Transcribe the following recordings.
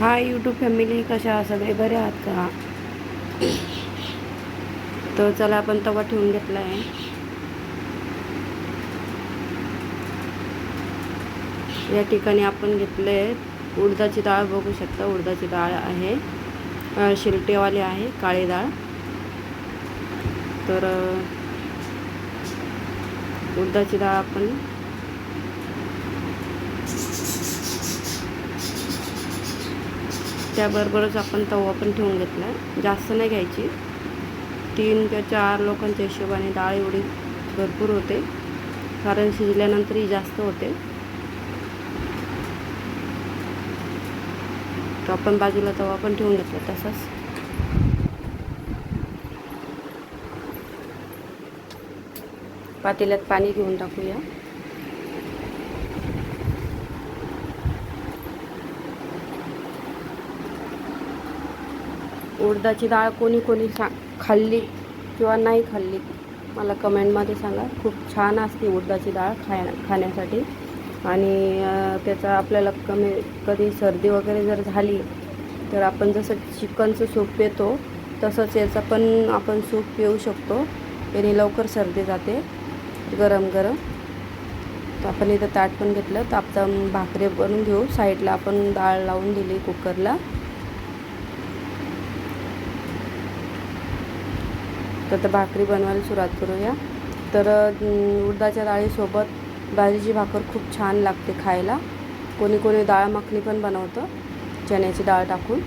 Hi YouTube family कशा आहात सगळे बरे आहात का? तर चला आपण तवा ठेवून घेतला आहे या ठिकाणी आपण घेतले उडदाची डाळ बघू शकता उडदाची डाळ आहे. शिरटेवाली शिलटेवाली आहे काळी डाळ. तर उडदाची डाळ आपण त्याबरोबरच आपण तवा पण ठेवून घेतला. आहे जास्त नाही घ्यायची. तीन किंवा चार लोकांच्या हिशोबाने डाळ एवढी भरपूर होते. कारण शिजल्यानंतरही जास्त होते. तर आपण बाजूला तवा पण ठेवून घेतला तसाच. पातेल्यात पाणी घेऊन टाकूया. उडदाची डाळ कोणी कोणी सा खाल्ली किंवा नाही खाल्ली मला कमेंटमध्ये सांगा. खूप छान असते उडदाची डाळ खाया खाण्यासाठी. आणि त्याचा आपल्याला कमी कधी सर्दी वगैरे जर झाली तर आपण जसं चिकनचं सूप पितो तसंच याचा पण आपण सूप पिऊ शकतो. याने लवकर सर्दी जाते गरम गरम. तर आपण इथं ताट पण घेतलं. तर आपण भाकरी बनवून घेऊ. साईडला आपण डाळ लावून दिली कुकरला. तर आता भाकरी बनवायला सुरुवात करूया. तर उडदाच्या डाळीसोबत बाजरीची भाकर खूप छान लागते खायला. कोणी कोणी डाळ मखनी पण बनवतं चण्याची डाळ टाकून.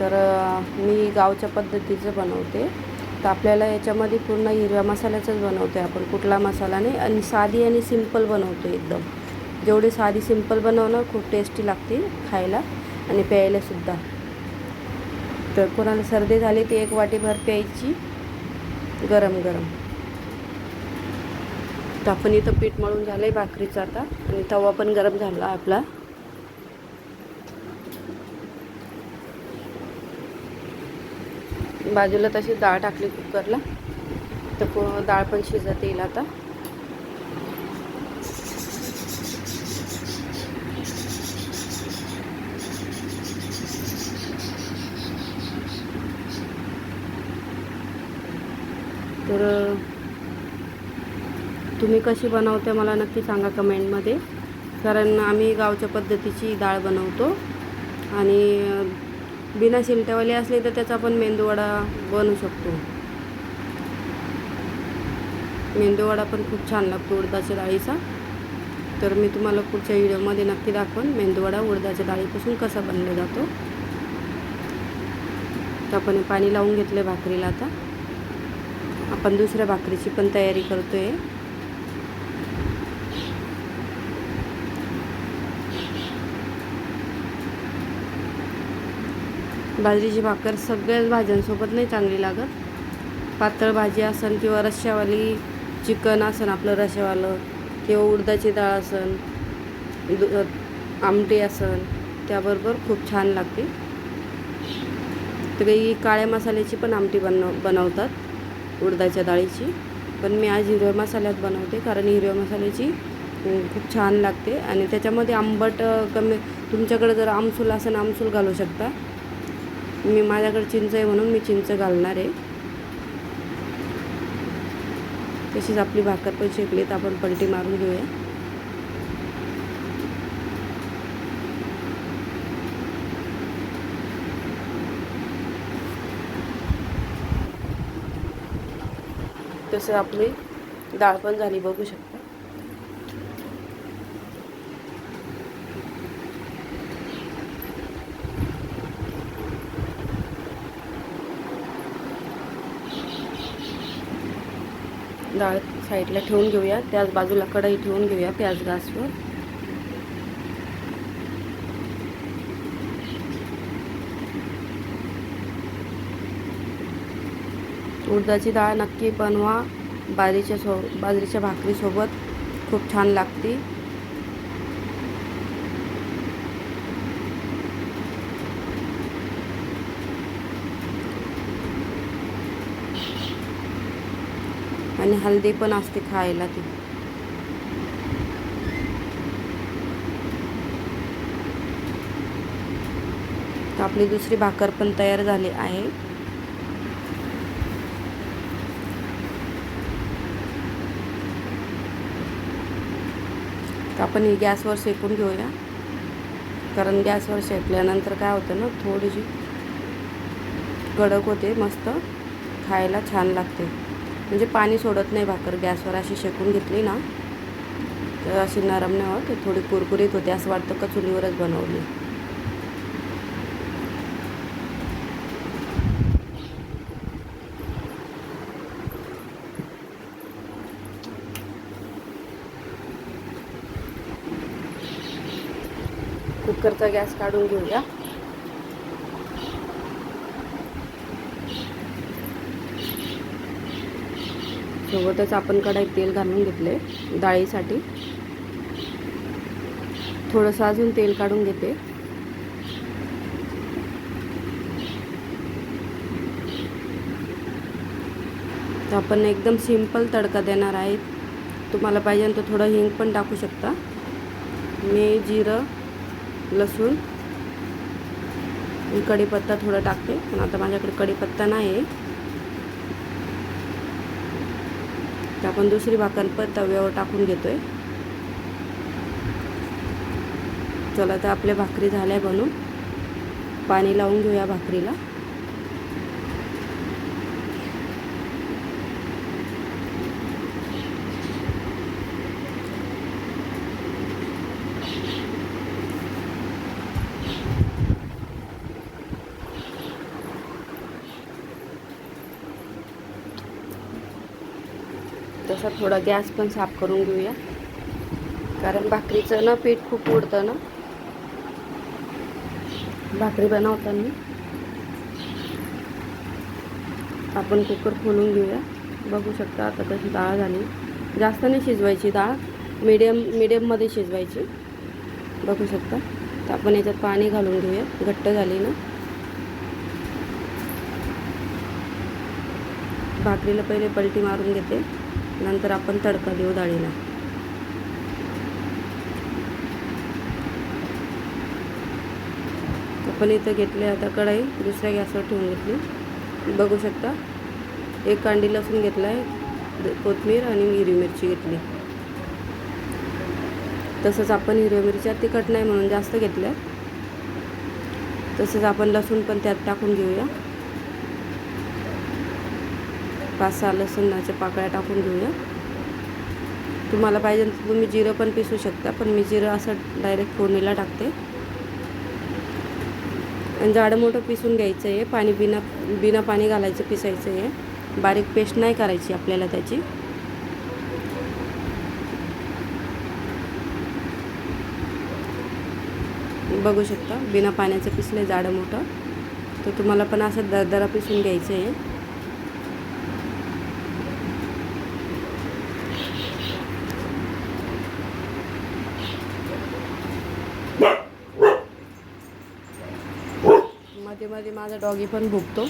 तर मी गावच्या पद्धतीचं बनवते. तर आपल्याला याच्यामध्ये पूर्ण हिरव्या मसाल्याचंच बनवते आपण कुठला मसाला नाही. आणि साधी आणि सिंपल बनवतो एकदम. जेवढी साधी सिंपल बनवणं खूप टेस्टी लागते खायला आणि प्यायलासुद्धा तर कोणाला सर्दी झाली ती एक वाटीभर प्यायची. गरम गरम. तर आपण इथं पीठ मळून झालं आहे भाकरीचं आता. आणि तवा पण गरम झाला आपला. बाजूला तशी डाळ टाकली कुकरला. तर डाळ पण शिजत येईल आता. तर तुम्ही कशी बनवते मला नक्की सांगा कमेंटमध्ये. कारण आम्ही गावच्या पद्धतीची डाळ बनवतो. आणि बिना शिलट्यावाली असली तर त्याचा पण मेंदूवडा बनवू शकतो. मेंदूवडा पण खूप छान लागतो उडदाच्या डाळीचा. तर मी तुम्हाला पुढच्या व्हिडिओमध्ये नक्की दाखवून मेंदूवडा उडदाच्या डाळीपासून कसा बनला जातो. तर आपण पाणी लावून घेतलं भाकरीला आता. आपण दुसऱ्या भाकरीची पण तयारी करतो आहे बाजरीची भाकर सगळ्याच भाज्यांसोबत नाही चांगली लागत. पातळ भाजी असन किंवा रश्श्यावाली चिकन असन आपलं रश्श्यावालं किंवा उडदाची डाळ असन दु- आमटी असन त्याबरोबर खूप छान लागते. तर काही काळ्या मसाल्याची पण आमटी बनव बनवतात. उडदाच्या डाळीची. पण मी आज हिरव्या मसाल्यात बनवते कारण हिरव्या मसाल्याची खूप छान लागते. आणि त्याच्यामध्ये आंबट कमी तुमच्याकडे जर आमसूल असेल आमसूल घालू शकता. मी माझ्याकडे चिंच आहे म्हणून मी चिंच घालणार आहे. तशीच आपली भाकर पण शेकली तर आपण पलटी मारून घेऊया. कसं आपली डाळ पण झाली बघू शकता. डाळ साईडला ठेवून घेऊया त्याच बाजूला कढई ठेवून घेऊया प्याज गॅसवर उडदाची डाळ नक्की बनवा. बाजरीच्या सो बाजरीच्या भाकरीसोबत खूप छान लागते. आणि हल्दी पण असते खायला ती. आपली दुसरी भाकर पण तयार झाली आहे. आपण ही गॅसवर शेकून घेऊया. कारण गॅसवर शेकल्यानंतर काय होतं ना थोडीशी कडक होते मस्त. खायला छान लागते. म्हणजे पाणी सोडत नाही भाकर. गॅसवर अशी शेकून घेतली ना तर अशी नरम नाही होत. ते थोडी कुरकुरीत होते असं वाटतं का चुलीवरच बनवली. कुकरचा गॅस काढून घेऊया. सोबतच आपण कढईत तेल घालून घेतले डाळीसाठी. थोडंसं अजून तेल काढून घेते. तर आपण एकदम सिंपल तडका देणार आहे. तुम्हाला पाहिजे तर थोडं हिंग पण टाकू शकता. मी जिरं लसूण. कढीपत्ता थोडं टाकते पण आता माझ्याकडे कढीपत्ता नाही आहे तर आपण दुसरी भाकर पण तव्यावर टाकून घेतोय. चला तर आपल्या भाकरी झाल्या बनून. पाणी लावून घेऊया भाकरीला. असा थोडा गॅस पण साफ करून घेऊया. कारण भाकरीचं ना पीठ खूप उडतं ना. भाकरी बनवताना. आपण कुकर खोलून घेऊया. बघू शकता आता तशी डाळ झाली. जास्त नाही शिजवायची डाळ. मीडियम मिडियममध्ये शिजवायची. बघू शकता. तर आपण याच्यात पाणी घालून घेऊया. घट्ट झाली ना. भाकरीला पहिले पलटी मारून घेते. नंतर आपण तडका देऊ डाळीला. आपण इथं घेतले आता कढाई दुसऱ्या गॅसवर ठेवून घेतली. बघू शकता एक कांडी लसूण घेतला आहे कोथमीर आणि हिरवी मिरची घेतली. तसंच आपण हिरव्या मिरच्या तिखट नाही म्हणून जास्त घेतल्या. तसंच आपण लसूण पण त्यात टाकून घेऊया. पाच सहा लसणाच्या पाकळ्या टाकून घेऊया. तुम्हाला पाहिजे तर तुम्ही जिरं पण पिसू शकता पण मी जिरं असं डायरेक्ट फोडणीला टाकते. आणि जाडं मोठं पिसून घ्यायचं आहे. पाणी बिना बिना पाणी घालायचं पिसायचं आहे. बारीक पेस्ट नाही करायची आपल्याला त्याची. बघू शकता बिना पाण्याचं पिसलं जाडं मोठं. तर तुम्हाला पण असं दरदरा पिसून घ्यायचं आहे. मध्ये माझा डॉगी पण भुकतो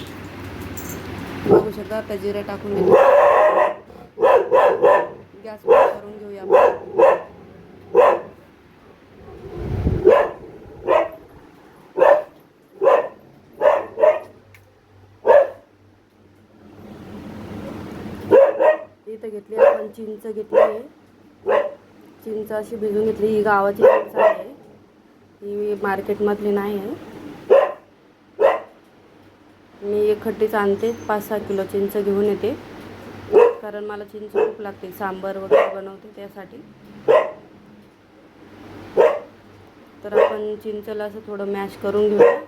बघू शकता आता जिरं टाकून घेतो. गॅस करून घेऊया आपण. इथं घेतली आपण चिंच घेतली आहे. चिंच अशी भिजून घेतली. ही गावाची चिंच आहे. ही मार्केटमधली नाही आहे. मी एक खड्डीच आणते पाच सहा किलो चिंच घेऊन येते. कारण मला चिंच खूप लागते सांबर वगैरे बनवते त्यासाठी. तर आपण चिंचला असं थोडं मॅश करून घेऊया.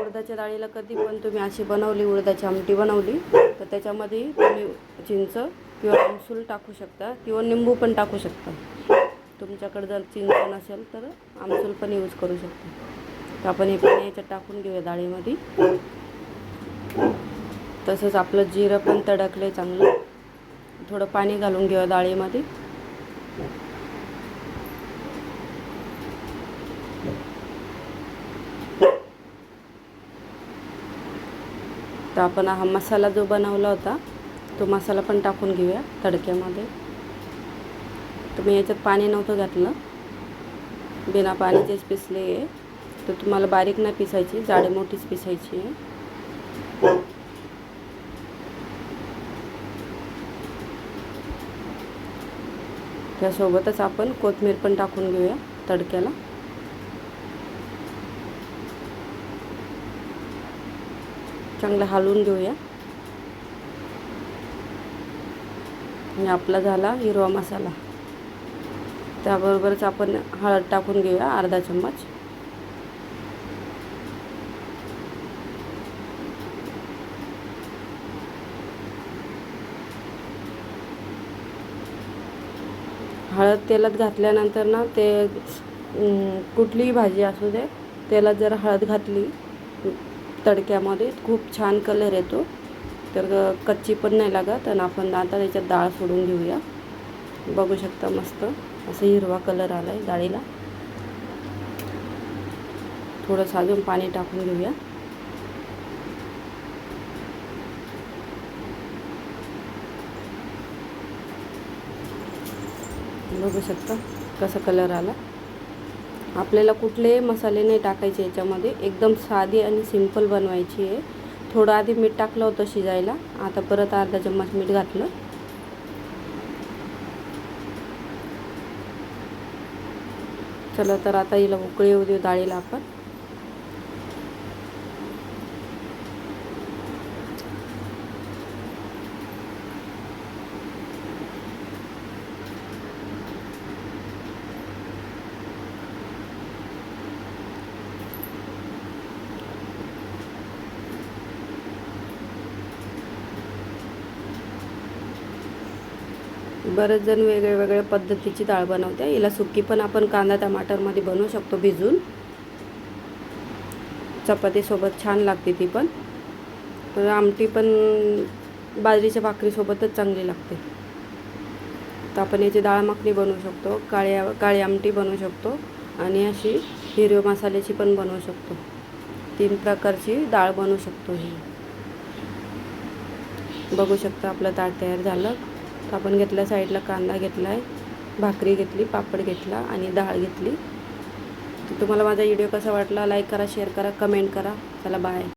उडदाच्या डाळीला कधी पण तुम्ही अशी बनवली उडदाची आमटी बनवली तर त्याच्यामध्ये तुम्ही चिंच किंवा आमसूल टाकू शकता किंवा निंबू पण टाकू शकता. तुमच्याकडे जर चिंच नसेल तर आमसूल पण यूज करू शकता. तर आपण हे पाणी याच्यात टाकून घेऊया डाळीमध्ये. तसंच आपलं जिरं पण तडकलं चांगलं. थोडं पाणी घालून घेऊया डाळीमध्ये. तर आपण हा मसाला जो बनवला होता तो मसाला पण टाकून घेऊया तडक्यामध्ये. तर मी याच्यात पाणी नव्हतं घातलं. बिना पाण्याचेच पिसले आहे तर तुम्हाला बारीक नाही पिसायची जाडी मोठीच पिसायची आहे. त्यासोबतच आपण कोथिंबीर पण टाकून घेऊया तडक्याला. चांगलं हलवून घेऊया. आणि आपला झाला हिरवा मसाला. त्याबरोबरच आपण हळद टाकून घेऊया अर्धा चम्मच. हळद तेलात घातल्यानंतर ना ते कुठलीही भाजी असू दे तेलात जर हळद घातली तडक्यामध्ये खूप छान कलर येतो. तर कच्ची पण नाही लागत आणि आपण आता त्याच्यात डाळ सोडून घेऊया. बघू शकता मस्त असं हिरवा कलर आला आहे डाळीला थोडंसं अजून पाणी टाकून घेऊया. बघू शकता कसा कलर आला. आपल्याला कुठलेही मसाले नाही टाकायचे याच्यामध्ये. एकदम साधी आणि सिंपल बनवायची आहे. थोडं आधी मीठ टाकलं होतं शिजायला. आता परत अर्धा चम्मच मीठ घातलं. चला तर आता हिला उकळी येऊ देऊ डाळीला आपण. बरेच जण वेगळे वेगळ्या पद्धतीची डाळ बनवते. हिला सुकी पण आपण कांदा टमाटरमध्ये बनवू शकतो भिजून. चपातीसोबत छान लागते ती पण. तर आमटी पण बाजरीच्या भाकरीसोबतच चांगली लागते. तर आपण याची डाळ मखनी बनवू शकतो काळ्या काळी आमटी बनवू शकतो आणि अशी हिरव्या मसाल्याची पण बनवू शकतो. तीन प्रकारची डाळ बनवू शकतो ही. बघू शकता आपलं ताट तयार झालं. आपण घेतला साईडला कांदा घेतला आहे भाकरी घेतली पापड घेतला आणि डाळ घेतली. तर तुम्हाला माझा व्हिडिओ कसा वाटला लाईक करा शेअर करा कमेंट करा. चला बाय.